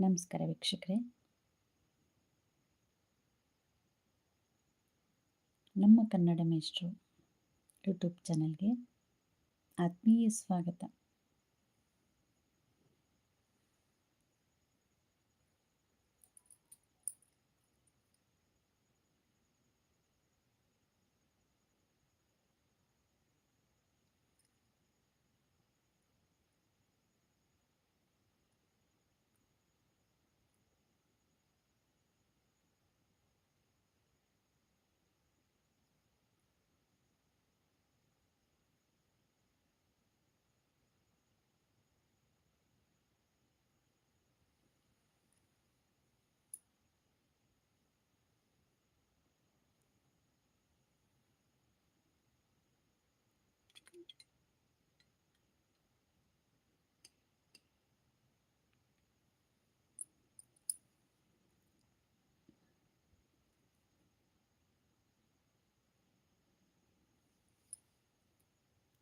ನಮಸ್ಕಾರ ವೀಕ್ಷಕರೇ. ನಮ್ಮ ಕನ್ನಡ ಮೇಷ್ಟ್ರು ಯೂಟ್ಯೂಬ್ ಚಾನಲ್ಗೆ ಆತ್ಮೀಯ ಸ್ವಾಗತ.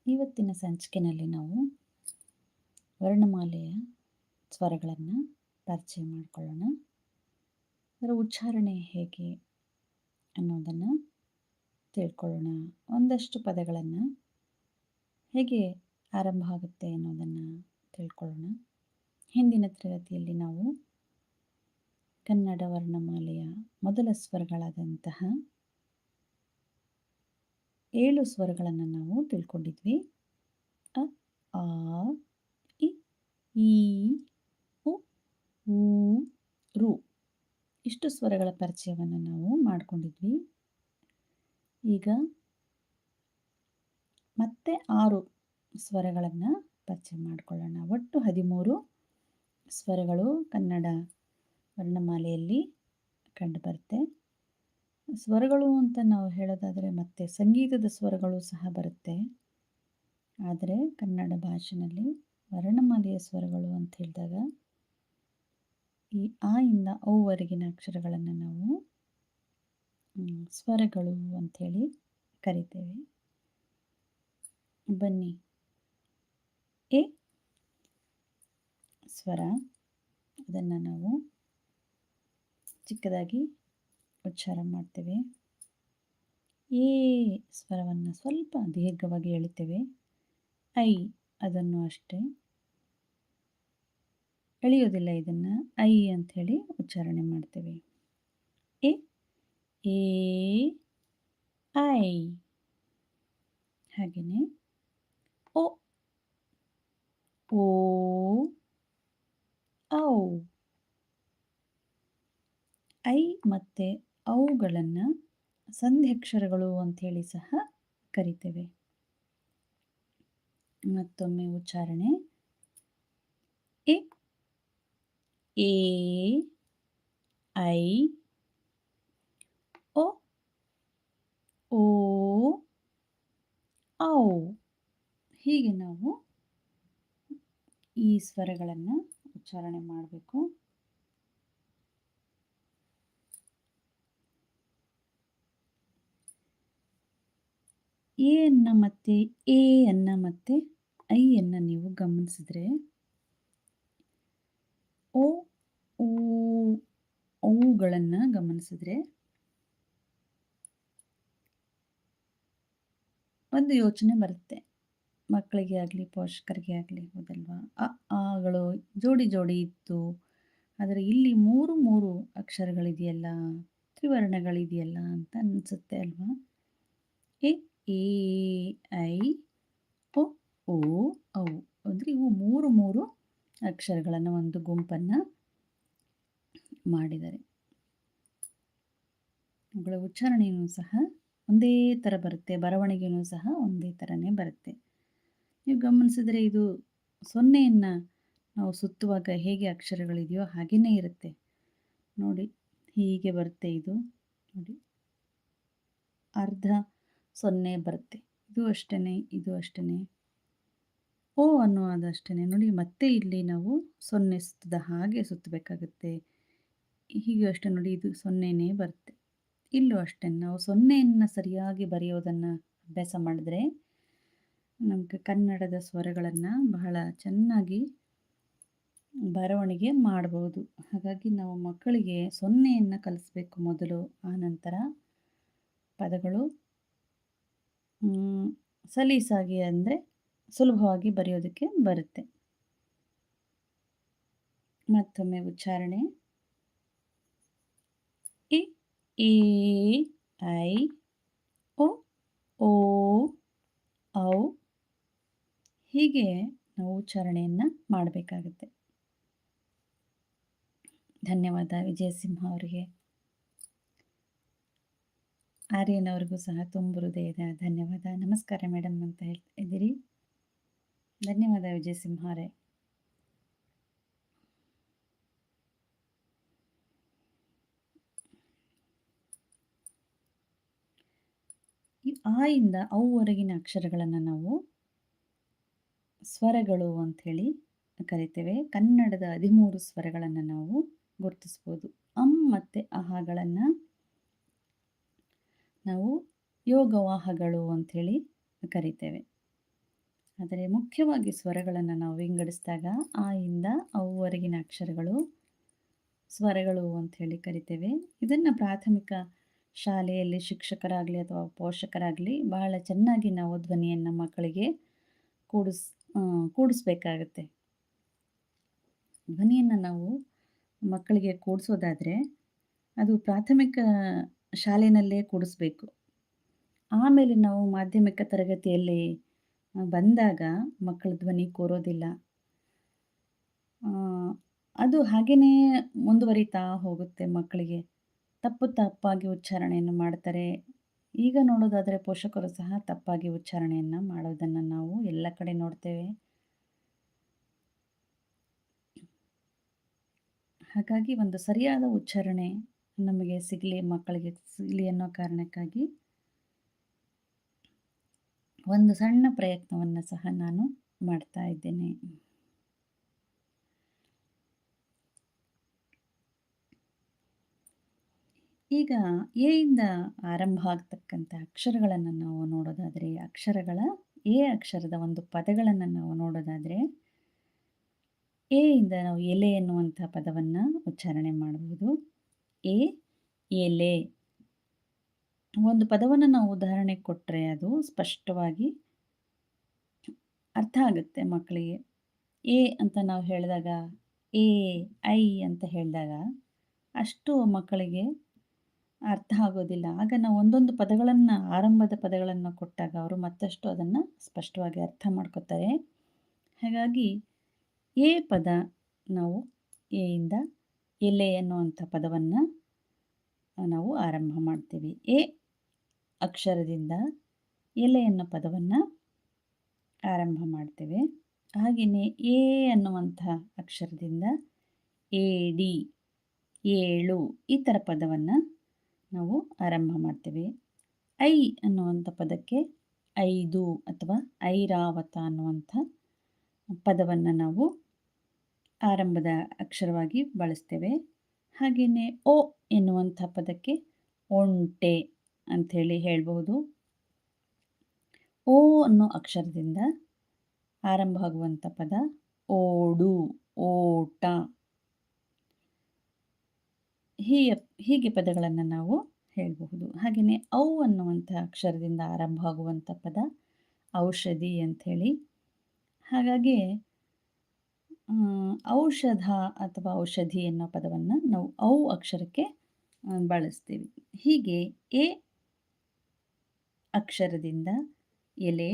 ಇವತ್ತಿನ ಸಂಚಿಕೆಯಲ್ಲಿ ನಾವು ವರ್ಣಮಾಲೆಯ ಸ್ವರಗಳನ್ನು ಪರಿಚಯ ಮಾಡಿಕೊಳ್ಳೋಣ. ಅದರ ಉಚ್ಚಾರಣೆ ಹೇಗೆ ಅನ್ನೋದನ್ನು ತಿಳ್ಕೊಳ್ಳೋಣ. ಒಂದಷ್ಟು ಪದಗಳನ್ನು ಹೇಗೆ ಆರಂಭ ಆಗುತ್ತೆ ಅನ್ನೋದನ್ನು ತಿಳ್ಕೊಳ್ಳೋಣ. ಹಿಂದಿನ ತರಗತಿಯಲ್ಲಿ ನಾವು ಕನ್ನಡ ವರ್ಣಮಾಲೆಯ ಮೊದಲ ಸ್ವರಗಳಾದಂತಹ ಏಳು ಸ್ವರಗಳನ್ನು ನಾವು ತಿಳ್ಕೊಂಡಿದ್ವಿ. ಅ, ಆ, ಇ, ಈ, ಉ, ಊ, ರು ಇಷ್ಟು ಸ್ವರಗಳ ಪರಿಚಯವನ್ನು ನಾವು ಮಾಡಿಕೊಂಡಿದ್ವಿ. ಈಗ ಮತ್ತೆ ಆರು ಸ್ವರಗಳನ್ನು ಪರಿಚಯ ಮಾಡಿಕೊಳ್ಳೋಣ. ಒಟ್ಟು ಹದಿಮೂರು ಸ್ವರಗಳು ಕನ್ನಡ ವರ್ಣಮಾಲೆಯಲ್ಲಿ ಕಂಡುಬರುತ್ತೆ. ಸ್ವರಗಳು ಅಂತ ನಾವು ಹೇಳೋದಾದರೆ ಮತ್ತೆ ಸಂಗೀತದ ಸ್ವರಗಳು ಸಹ ಬರುತ್ತೆ. ಆದರೆ ಕನ್ನಡ ಭಾಷೆಯಲ್ಲಿ ವರ್ಣಮಾಲೆಯ ಸ್ವರಗಳು ಅಂತ ಹೇಳಿದಾಗ ಈ ಆ ಇಂದ ಔವರೆಗಿನ ಅಕ್ಷರಗಳನ್ನು ನಾವು ಸ್ವರಗಳು ಅಂಥೇಳಿ ಕರಿತೇವೆ. ಬನ್ನಿ. ಎ ಸ್ವರ. ಅದನ್ನು ನಾವು ಚಿಕ್ಕದಾಗಿ ಉಚ್ಚಾರ ಮಾಡ್ತೇವೆ. ಈ ಸ್ವರವನ್ನು ಸ್ವಲ್ಪ ದೀರ್ಘವಾಗಿ ಎಳಿತೇವೆ. ಐ ಅದನ್ನು ಅಷ್ಟೇ. ಎಳೆಯೋದಿಲ್ಲ ಇದನ್ನು. ಐ ಅಂಥೇಳಿ ಉಚ್ಚಾರಣೆ ಮಾಡ್ತೇವೆ. ಎ ಎ ಐ. ಹಾಗೆಯೇ. ಓ ಓ, ಔ. ಐ ಮತ್ತು ಅವುಗಳನ್ನು ಸಂಧ್ಯಕ್ಷರಗಳು ಅಂಥೇಳಿ ಸಹ ಕರಿತೇವೆ. ಮತ್ತೊಮ್ಮೆ ಉಚ್ಚಾರಣೆ. ಎ, ಐ, ಒ, ಓ, ಔ. ಹೀಗೆ ನಾವು ಈ ಸ್ವರಗಳನ್ನು ಉಚ್ಚಾರಣೆ ಮಾಡಬೇಕು. ಎ ಅನ್ನ ಮತ್ತೆ ಎ ಅನ್ನ ಮತ್ತೆ ಐ ಅನ್ನ ನೀವು ಗಮನಿಸಿದ್ರೆ ಓ ಊಗಳನ್ನು ಗಮನಿಸಿದ್ರೆ, ಒಂದು ಯೋಚನೆ ಬರುತ್ತೆ. ಮಕ್ಕಳಿಗೆ ಆಗಲಿ, ಪೋಷಕರಿಗೆ ಆಗಲಿ ಹೌದಲ್ವಾ? ಅ ಆಗಳು ಜೋಡಿ ಜೋಡಿ ಇತ್ತು. ಆದರೆ ಇಲ್ಲಿ ಮೂರು ಮೂರು ಅಕ್ಷರಗಳಿದೆಯಲ್ಲ, ತ್ರಿವರ್ಣಗಳಿದೆಯಲ್ಲ ಅಂತ ಅನಿಸುತ್ತೆ ಅಲ್ವಾ? ಎ ಎ ಐ ಒ ಓ ಔ ಅಂದರೆ ಇವು ಮೂರು ಮೂರು ಅಕ್ಷರಗಳನ್ನು ಒಂದು ಗುಂಪನ್ನು ಮಾಡಿದ್ದಾರೆ ಅವುಗಳ ಉಚ್ಚಾರಣೆಯೂ ಸಹ ಒಂದೇ ಥರ ಬರುತ್ತೆ ಬರವಣಿಗೆಯೂ ಸಹ ಒಂದೇ ಥರನೇ ಬರುತ್ತೆ. ನೀವು ಗಮನಿಸಿದರೆ ಇದು ಸೊನ್ನೆಯನ್ನು ನಾವು ಸುತ್ತುವಾಗ ಹೇಗೆ ಅಕ್ಷರಗಳಿದೆಯೋ ಹಾಗೆಯೇ ಇರುತ್ತೆ. ನೋಡಿ, ಹೀಗೆ ಬರುತ್ತೆ ಇದು. ನೋಡಿ, ಅರ್ಧ ಸೊನ್ನೆ ಬರುತ್ತೆ. ಇದು ಅಷ್ಟೇ ಇದು ಅಷ್ಟೇ ಓ ಅನ್ನುವುದಷ್ಟೇ ನೋಡಿ, ಮತ್ತೆ ಇಲ್ಲಿ ನಾವು ಸೊನ್ನೆ ಸುತ್ತದ ಹಾಗೆ ಸುತ್ತಬೇಕಾಗುತ್ತೆ. ಹೀಗೆ ಅಷ್ಟೇ ನೋಡಿ, ಇದು ಸೊನ್ನೆನೇ ಬರುತ್ತೆ. ಇಲ್ಲೂ ಅಷ್ಟೇ, ನಾವು ಸೊನ್ನೆಯನ್ನು ಸರಿಯಾಗಿ ಬರೆಯೋದನ್ನು ಅಭ್ಯಾಸ ಮಾಡಿದ್ರೆ ನಮಗೆ ಕನ್ನಡದ ಸ್ವರಗಳನ್ನು ಬಹಳ ಚೆನ್ನಾಗಿ ಬರವಣಿಗೆ ಮಾಡಬಹುದು ಹಾಗಾಗಿ ನಾವು ಮಕ್ಕಳಿಗೆ ಸೊನ್ನೆಯನ್ನು ಕಲಿಸ್ಬೇಕು ಮೊದಲು. ಆನಂತರ ಪದಗಳು ಸಲೀಸಾಗಿ ಅಂದರೆ ಸುಲಭವಾಗಿ ಬರೆಯೋದಕ್ಕೆ ಬರುತ್ತೆ. ಮತ್ತೊಮ್ಮೆ ಉಚ್ಚಾರಣೆ. ಇ, ಈ, ಐ ಓ ಓ, ಔ. ಹೀಗೆ ನಾವು ಉಚ್ಚಾರಣೆಯನ್ನು ಮಾಡಬೇಕಾಗುತ್ತೆ. ಧನ್ಯವಾದ ವಿಜಯಸಿಂಹ ಅವರಿಗೆ. ಆರ್ಯನ್ ಅವ್ರಿಗೂ ಸಹ ತುಂಬ ಹೃದಯದ ಧನ್ಯವಾದ. ನಮಸ್ಕಾರ ಮೇಡಮ್ ಅಂತ ಹೇಳ್ತಾ ಇದ್ದೀರಿ ಧನ್ಯವಾದ ವಿಜಯ್ ಅವರೇ. ಈ ಆ ಇಂದ ಅವುವರೆಗಿನ ಅಕ್ಷರಗಳನ್ನು ನಾವು ಸ್ವರಗಳು ಅಂಥೇಳಿ ಕರಿತೇವೆ. ಕನ್ನಡದ ಹದಿಮೂರು ಸ್ವರಗಳನ್ನು ನಾವು ಗುರುತಿಸ್ಬೋದು. ಅಂ ಮತ್ತು ಅಹಗಳನ್ನು ನಾವು ಯೋಗವಾಹಗಳು ಅಂಥೇಳಿ ಕರಿತೇವೆ. ಆದರೆ ಮುಖ್ಯವಾಗಿ ಸ್ವರಗಳನ್ನು ನಾವು ವಿಂಗಡಿಸಿದಾಗ ಆ ಇಂದ ಅವುವರೆಗಿನ ಅಕ್ಷರಗಳು, ಸ್ವರಗಳು ಅಂಥೇಳಿ ಕರಿತೇವೆ. ಇದನ್ನು ಪ್ರಾಥಮಿಕ ಶಾಲೆಯಲ್ಲಿ ಶಿಕ್ಷಕರಾಗಲಿ ಅಥವಾ ಪೋಷಕರಾಗಲಿ ಬಹಳ ಚೆನ್ನಾಗಿ ನಾವು ಧ್ವನಿಯನ್ನು ಮಕ್ಕಳಿಗೆ ಕೂಡಿಸ್ ಕೂಡಿಸ್ಬೇಕಾಗತ್ತೆ. ಧ್ವನಿಯನ್ನು ನಾವು ಮಕ್ಕಳಿಗೆ ಕೂಡಿಸೋದಾದರೆ ಅದು ಪ್ರಾಥಮಿಕ ಶಾಲೆಯಲ್ಲೇ ಕೂಡಿಸ್ಬೇಕು. ಆಮೇಲೆ ನಾವು ಮಾಧ್ಯಮಿಕ ತರಗತಿಯಲ್ಲಿ ಬಂದಾಗ ಮಕ್ಕಳ ಧ್ವನಿ ಕೋರೋದಿಲ್ಲ. ಅದು ಹಾಗೆಯೇ ಮುಂದುವರಿತಾ ಹೋಗುತ್ತೆ ಮಕ್ಕಳಿಗೆ. ತಪ್ಪು ತಪ್ಪಾಗಿ ಉಚ್ಚಾರಣೆಯನ್ನು ಮಾಡ್ತಾರೆ. ಈಗ ನೋಡೋದಾದರೆ ಪೋಷಕರು ಸಹ ತಪ್ಪಾಗಿ ಉಚ್ಚಾರಣೆಯನ್ನು ಮಾಡೋದನ್ನು ನಾವು ಎಲ್ಲ ಕಡೆ ನೋಡ್ತೇವೆ. ಹಾಗಾಗಿ ಒಂದು ಸರಿಯಾದ ಉಚ್ಚಾರಣೆ ನಮಗೆ ಸಿಗಲಿ, ಮಕ್ಕಳಿಗೆ ಸಿಗಲಿ ಅನ್ನೋ ಕಾರಣಕ್ಕಾಗಿ ಒಂದು ಸಣ್ಣ ಪ್ರಯತ್ನವನ್ನು ಸಹ ನಾನು ಮಾಡ್ತಾ ಇದ್ದೇನೆ. ಈಗ ಇಂದ ಆರಂಭ ಆಗ್ತಕ್ಕಂಥ ಅಕ್ಷರಗಳನ್ನು ನಾವು ನೋಡೋದಾದರೆ, ಅಕ್ಷರಗಳ, ಎ ಅಕ್ಷರದ ಒಂದು ಪದಗಳನ್ನು ನಾವು ನೋಡೋದಾದರೆ, ಎ ಇಂದ ನಾವು ಎಲೆ ಎನ್ನುವಂಥ ಪದವನ್ನು ಉಚ್ಚಾರಣೆ ಮಾಡಬಹುದು ಎ ಎಲೆ ಒಂದು ಪದವನ್ನು ನಾವು ಉದಾಹರಣೆ ಕೊಟ್ಟರೆ ಅದು ಸ್ಪಷ್ಟವಾಗಿ ಅರ್ಥ ಆಗುತ್ತೆ ಮಕ್ಕಳಿಗೆ. ಎ ಅಂತ ನಾವು ಹೇಳಿದಾಗ, ಎ, ಐ ಅಂತ ಹೇಳಿದಾಗ ಅಷ್ಟು ಮಕ್ಕಳಿಗೆ ಅರ್ಥ ಆಗೋದಿಲ್ಲ. ಆಗ ನಾವು ಒಂದೊಂದು ಪದಗಳನ್ನು, ಆರಂಭದ ಪದಗಳನ್ನು ಕೊಟ್ಟಾಗ ಅವರು ಮತ್ತಷ್ಟು ಅದನ್ನು ಸ್ಪಷ್ಟವಾಗಿ ಅರ್ಥ ಮಾಡ್ಕೋತಾರೆ. ಹಾಗಾಗಿ ಎ ಪದ ನಾವು ಎಯಿಂದ ಎಲೆ ಎನ್ನುವಂಥ ಪದವನ್ನು ನಾವು ಆರಂಭ ಮಾಡ್ತೀವಿ. ಎ ಅಕ್ಷರದಿಂದ ಎಲೆ ಅನ್ನೋ ಪದವನ್ನು ಆರಂಭ ಮಾಡ್ತೇವೆ. ಹಾಗೆಯೇ ಎ ಅನ್ನುವಂಥ ಅಕ್ಷರದಿಂದ ಏಡಿ ಏಳು ಈ ಥರ ಪದವನ್ನು ನಾವು ಆರಂಭ ಮಾಡ್ತೇವೆ. ಐ ಅನ್ನುವಂಥ ಪದಕ್ಕೆ ಐದು ಅಥವಾ ಐರಾವತ ಅನ್ನುವಂಥ ಪದವನ್ನು ನಾವು ಆರಂಭದ ಅಕ್ಷರವಾಗಿ ಬಳಸ್ತೇವೆ. ಹಾಗೆಯೇ ಓ ಎನ್ನುವಂಥ ಪದಕ್ಕೆ ಒಂಟೆ ಅಂಥೇಳಿ ಹೇಳಬಹುದು. ಓ ಅನ್ನೋ ಅಕ್ಷರದಿಂದ ಆರಂಭ ಆಗುವಂಥ ಪದ ಓಡು, ಓಟ. ಹೀಗೆ ಹೀಗೆ ಪದಗಳನ್ನು ನಾವು ಹೇಳಬಹುದು. ಹಾಗೆಯೇ ಔ ಅನ್ನುವಂಥ ಅಕ್ಷರದಿಂದ ಆರಂಭ ಆಗುವಂಥ ಪದ ಔಷಧಿ ಅಂಥೇಳಿ ಹಾಗಾಗಿ ಔಷಧ ಅಥವಾ ಔಷಧಿ ಅನ್ನೋ ಪದವನ್ನು ನಾವು ಔ ಅಕ್ಷರಕ್ಕೆ ಬಳಸ್ತೀವಿ. ಹೀಗೆ ಎ ಅಕ್ಷರದಿಂದ ಎಲೆ,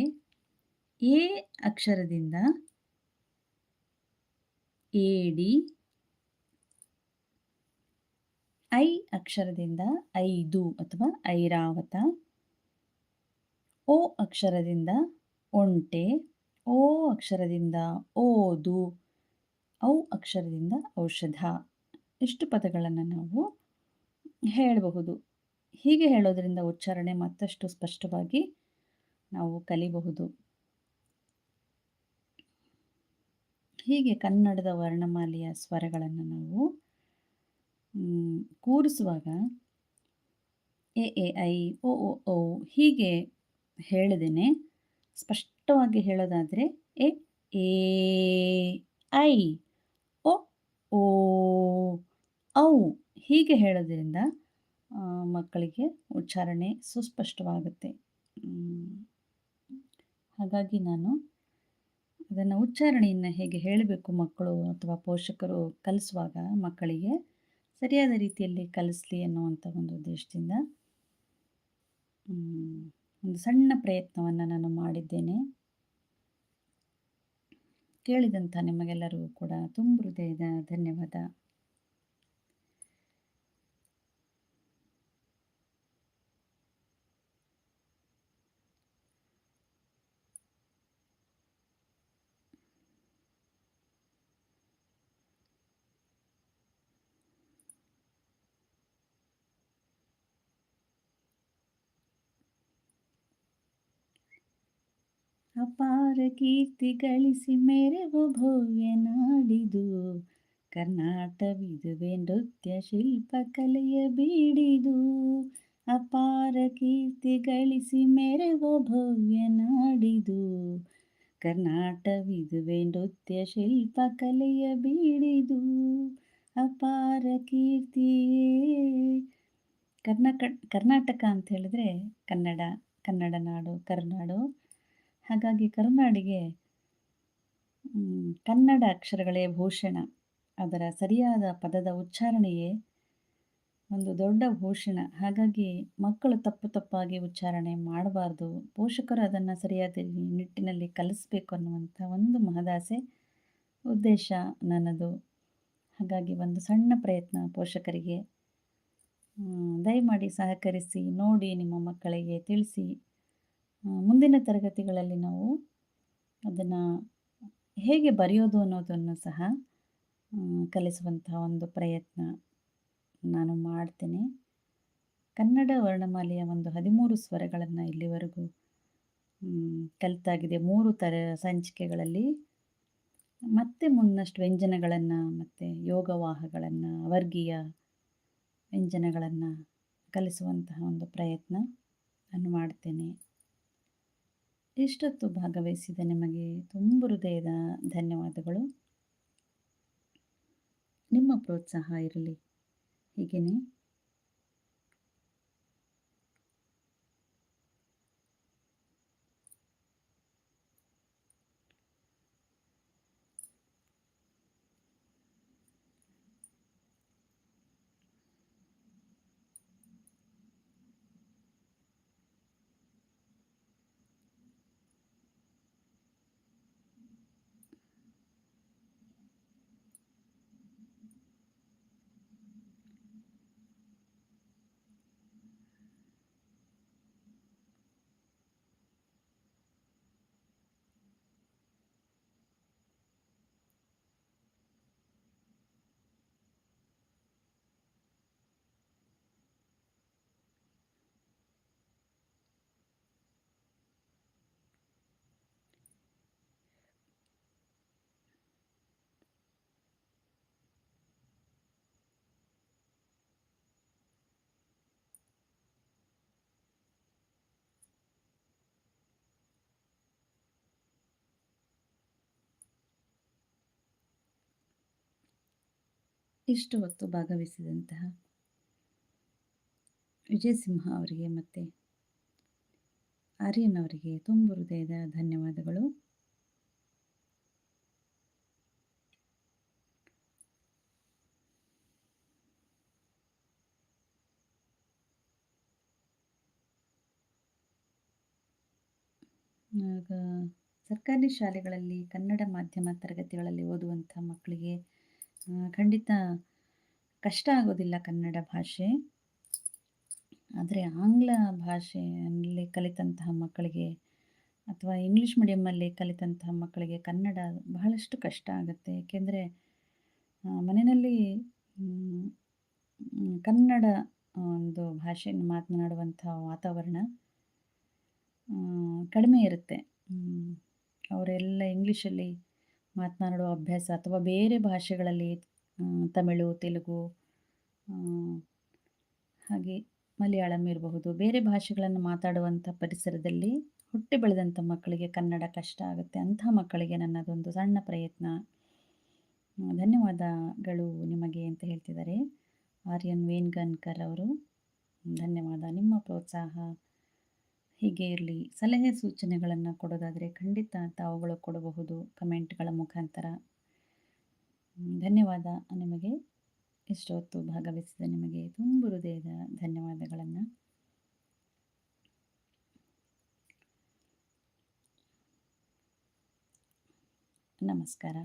ಎ ಅಕ್ಷರದಿಂದ ಏಡಿ ಐ ಅಕ್ಷರದಿಂದ ಐದು ಅಥವಾ ಐರಾವತ, ಓ ಅಕ್ಷರದಿಂದ ಒಂಟೆ, ಓ ಅಕ್ಷರದಿಂದ ಓದು ಔ ಅಕ್ಷರದಿಂದ ಔಷಧ. ಇಷ್ಟು ಪದಗಳನ್ನು ನಾವು ಹೇಳಬಹುದು. ಹೀಗೆ ಹೇಳೋದರಿಂದ ಉಚ್ಚಾರಣೆ ಮತ್ತಷ್ಟು ಸ್ಪಷ್ಟವಾಗಿ ನಾವು ಕಲಿಬಹುದು. ಹೀಗೆ ಕನ್ನಡದ ವರ್ಣಮಾಲೆಯ ಸ್ವರಗಳನ್ನು ನಾವು ಕೂರಿಸುವಾಗ ಎ ಎ, ಐ, ಓ ಓ ಓ ಹೀಗೆ ಹೇಳಿದೆನೆ ಸ್ಪಷ್ಟವಾಗಿ ಹೇಳೋದಾದರೆ ಎ, ಐ. ಓ, ಔ ಹೀಗೆ ಹೇಳೋದ್ರಿಂದ ಮಕ್ಕಳಿಗೆ ಉಚ್ಚಾರಣೆ ಸುಸ್ಪಷ್ಟವಾಗುತ್ತೆ. ಹಾಗಾಗಿ ನಾನು ಅದನ್ನು ಉಚ್ಚಾರಣೆಯನ್ನು ಹೇಗೆ ಹೇಳಬೇಕು ಮಕ್ಕಳು ಅಥವಾ ಪೋಷಕರು ಕಲಿಸುವಾಗ ಮಕ್ಕಳಿಗೆ ಸರಿಯಾದ ರೀತಿಯಲ್ಲಿ ಕಲಿಸ್ಲಿ ಅನ್ನುವಂಥ ಒಂದು ಉದ್ದೇಶದಿಂದ ಒಂದು ಸಣ್ಣ ಪ್ರಯತ್ನವನ್ನು ನಾನು ಮಾಡಿದ್ದೇನೆ ಕೇಳಿದಂಥ ನಿಮಗೆಲ್ಲರಿಗೂ ಕೂಡ ತುಂಬ ಹೃದಯದ ಧನ್ಯವಾದ. ಅಪಾರ ಕೀರ್ತಿ ಗಳಿಸಿ ಮೆರೆವ ಭವ್ಯ ನಾಡಿದು. ಕರ್ನಾಟವಿದುವೆ ನೃತ್ಯ ಶಿಲ್ಪ ಕಲೆಯ ಬೀಡಿದು. ಅಪಾರ ಕೀರ್ತಿ ಗಳಿಸಿ ಮೆರೆವ ಭವ್ಯ ನಾಡಿದು. ಕರ್ನಾಟವಿದುವೆ ನೃತ್ಯ ಶಿಲ್ಪ ಕಲೆಯ ಬೀಡಿದು. ಅಪಾರ ಕೀರ್ತಿಯೇ ಕರ್ನಾಟಕ ಕರ್ನಾಟಕ ಅಂತ ಹೇಳಿದ್ರೆ ಕನ್ನಡ ಕನ್ನಡ ನಾಡು, ಕರುನಾಡು. ಹಾಗಾಗಿ ಕರುನಾಡಿಗೆ ಕನ್ನಡ ಅಕ್ಷರಗಳೇ ಭೂಷಣ. ಅದರ ಸರಿಯಾದ ಪದದ ಉಚ್ಚಾರಣೆಯೇ ಒಂದು ದೊಡ್ಡ ಭೂಷಣ. ಹಾಗಾಗಿ ಮಕ್ಕಳು ತಪ್ಪು ತಪ್ಪಾಗಿ ಉಚ್ಚಾರಣೆ ಮಾಡಬಾರ್ದು. ಪೋಷಕರು ಅದನ್ನು ಸರಿಯಾದ ನಿಟ್ಟಿನಲ್ಲಿ ಕಲಿಸ್ಬೇಕು ಅನ್ನುವಂಥ ಒಂದು ಮಹದಾಸೆ ಉದ್ದೇಶ ನನ್ನದು. ಹಾಗಾಗಿ ಒಂದು ಸಣ್ಣ ಪ್ರಯತ್ನ ಪೋಷಕರಿಗೆ ದಯಮಾಡಿ ಸಹಕರಿಸಿ, ನೋಡಿ ನಿಮ್ಮ ಮಕ್ಕಳಿಗೆ ತಿಳಿಸಿ. ಮುಂದಿನ ತರಗತಿಗಳಲ್ಲಿ ನಾವು ಅದನ್ನು ಹೇಗೆ ಬರೆಯೋದು ಅನ್ನೋದನ್ನು ಸಹ ಕಲಿಸುವಂತಹ ಒಂದು ಪ್ರಯತ್ನ ನಾನು ಮಾಡ್ತೇನೆ. ಕನ್ನಡ ವರ್ಣಮಾಲೆಯ ಒಂದು ಹದಿಮೂರು ಸ್ವರಗಳನ್ನು ಇಲ್ಲಿವರೆಗೂ ಕಲಿತಾಗಿದೆ. ಮೂರು ತರ ಸಂಚಿಕೆಗಳಲ್ಲಿ ಮತ್ತೆ ಮುನ್ನಷ್ಟು ವ್ಯಂಜನಗಳನ್ನು, ಮತ್ತು ಯೋಗವಾಹಗಳನ್ನು, ವರ್ಗೀಯ ವ್ಯಂಜನಗಳನ್ನು ಕಲಿಸುವಂತಹ ಒಂದು ಪ್ರಯತ್ನ ನಾನು ಮಾಡ್ತೇನೆ. ಇಷ್ಟೊತ್ತು ಭಾಗವಹಿಸಿದ ನಿಮಗೆ? ತುಂಬ ಹೃದಯದ ಧನ್ಯವಾದಗಳು. ನಿಮ್ಮ ಪ್ರೋತ್ಸಾಹ ಇರಲಿ. ಹೀಗೇನೆ. ಇಷ್ಟು ಹೊತ್ತು ಭಾಗವಹಿಸಿದಂತಹ ವಿಜಯ ಸಿಂಹ ಅವರಿಗೆ ಮತ್ತು ಆರ್ಯನ್ ಅವರಿಗೆ ತುಂಬ ಹೃದಯದ ಧನ್ಯವಾದಗಳು. ಸರ್ಕಾರಿ ಶಾಲೆಗಳಲ್ಲಿ ಕನ್ನಡ ಮಾಧ್ಯಮ ತರಗತಿಗಳಲ್ಲಿ ಓದುವಂಥ ಮಕ್ಕಳಿಗೆ ಖಂಡಿತ ಕಷ್ಟ ಆಗೋದಿಲ್ಲ ಕನ್ನಡ ಭಾಷೆ. ಆದರೆ ಆಂಗ್ಲ ಭಾಷೆಯಲ್ಲಿ ಕಲಿತಂತಹ ಮಕ್ಕಳಿಗೆ ಅಥವಾ ಇಂಗ್ಲೀಷ್ ಮೀಡಿಯಮ್ಮಲ್ಲಿ ಕಲಿತಂತಹ ಮಕ್ಕಳಿಗೆ ಕನ್ನಡ ಬಹಳಷ್ಟು ಕಷ್ಟ ಆಗುತ್ತೆ. ಏಕೆಂದರೆ ಮನೆಯಲ್ಲಿ ಕನ್ನಡ ಒಂದು ಭಾಷೆಯನ್ನು ಮಾತನಾಡುವಂಥ ವಾತಾವರಣ ಕಡಿಮೆ ಇರುತ್ತೆ. ಅವರೆಲ್ಲ ಇಂಗ್ಲೀಷಲ್ಲಿ ಮಾತನಾಡುವ ಅಭ್ಯಾಸ ಅಥವಾ ಬೇರೆ ಭಾಷೆಗಳಲ್ಲಿ ತಮಿಳು, ತೆಲುಗು ಹಾಗೆ ಮಲಯಾಳಂ ಇರಬಹುದು. ಬೇರೆ ಭಾಷೆಗಳನ್ನು ಮಾತಾಡುವಂಥ ಪರಿಸರದಲ್ಲಿ ಹುಟ್ಟಿ ಬೆಳೆದಂಥ ಮಕ್ಕಳಿಗೆ ಕನ್ನಡ ಕಷ್ಟ ಆಗುತ್ತೆ. ಅಂಥ ಮಕ್ಕಳಿಗೆ ನನ್ನದೊಂದು ಸಣ್ಣ ಪ್ರಯತ್ನ. ಧನ್ಯವಾದಗಳು ನಿಮಗೆ ಅಂತ ಹೇಳ್ತಿದ್ದಾರೆ. ಆರ್ಯನ್ ವೇನ್ಗನ್ಕರ್ ಅವರು, ಧನ್ಯವಾದ. ನಿಮ್ಮ ಪ್ರೋತ್ಸಾಹ ಹೀಗೆ ಇರಲಿ. ಸಲಹೆ ಸೂಚನೆಗಳನ್ನು ಕೊಡೋದಾದರೆ ಖಂಡಿತ ತಾವುಗಳು ಕೊಡಬಹುದು ಕಮೆಂಟ್ಗಳ ಮುಖಾಂತರ. ಧನ್ಯವಾದ. ನಿಮಗೆ ಇಷ್ಟೊತ್ತು ಭಾಗವಹಿಸಿದ ನಿಮಗೆ ತುಂಬ ಹೃದಯದ ಧನ್ಯವಾದಗಳನ್ನು. ನಮಸ್ಕಾರ.